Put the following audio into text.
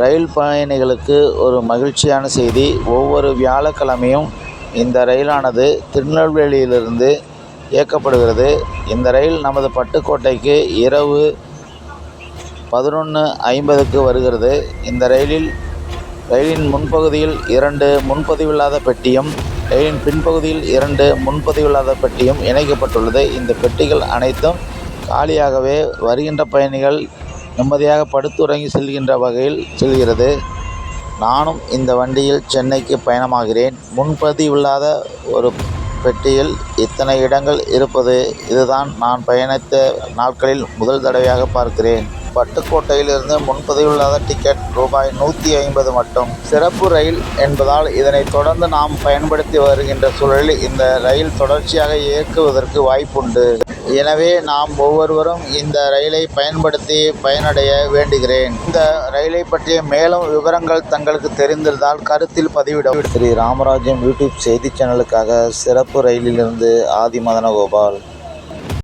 ரயில் பயணிகளுக்கு ஒரு மகிழ்ச்சியான செய்தி. ஒவ்வொரு வியாழக்கிழமையும் இந்த ரயிலானது திருநெல்வேலியிலிருந்து இயக்கப்படுகிறது. இந்த ரயில் நமது பட்டுக்கோட்டைக்கு இரவு பதினொன்று ஐம்பதுக்கு வருகிறது. இந்த ரயிலில் ரயிலின் முன்பகுதியில் இரண்டு முன்பதிவில்லாத பெட்டியும் ரயிலின் பின்பகுதியில் இரண்டு முன்பதிவில்லாத பெட்டியும் இணைக்கப்பட்டுள்ளது. இந்த பெட்டிகள் அனைத்தும் காலியாகவே வருகின்ற பயணிகள் நிம்மதியாக படுத்துறங்கி செல்கின்ற வகையில் செல்கிறது. நானும் இந்த வண்டியில் சென்னைக்கு பயணமாகிறேன். முன்பதிவில்லாத ஒரு பெட்டியில் இத்தனை இடங்கள் இருப்பது இதுதான் நான் பயணித்த நாட்களில் முதல் தடவையாக பார்க்கிறேன். பட்டுக்கோட்டையிலிருந்து முன்பதிவில்லாத டிக்கெட் ரூபாய் நூற்றி ஐம்பது மட்டும். சிறப்பு ரயில் என்பதால் இதனை தொடர்ந்து நாம் பயன்படுத்தி வருகின்ற சூழலில் இந்த ரயில் தொடர்ச்சியாக இயக்குவதற்கு வாய்ப்புண்டு. எனவே நாம் ஒவ்வொருவரும் இந்த ரயிலை பயன்படுத்தி பயனடைய வேண்டுகிறேன். இந்த ரயிலை பற்றிய மேலும் விவரங்கள் தங்களுக்கு தெரிந்திருந்தால் கருத்தில் பதிவிட ஸ்ரீ ராமராஜ்யம் யூடியூப் செய்தி சேனலுக்காக சிறப்பு ரயிலிலிருந்து ஆதி மதனகோபால்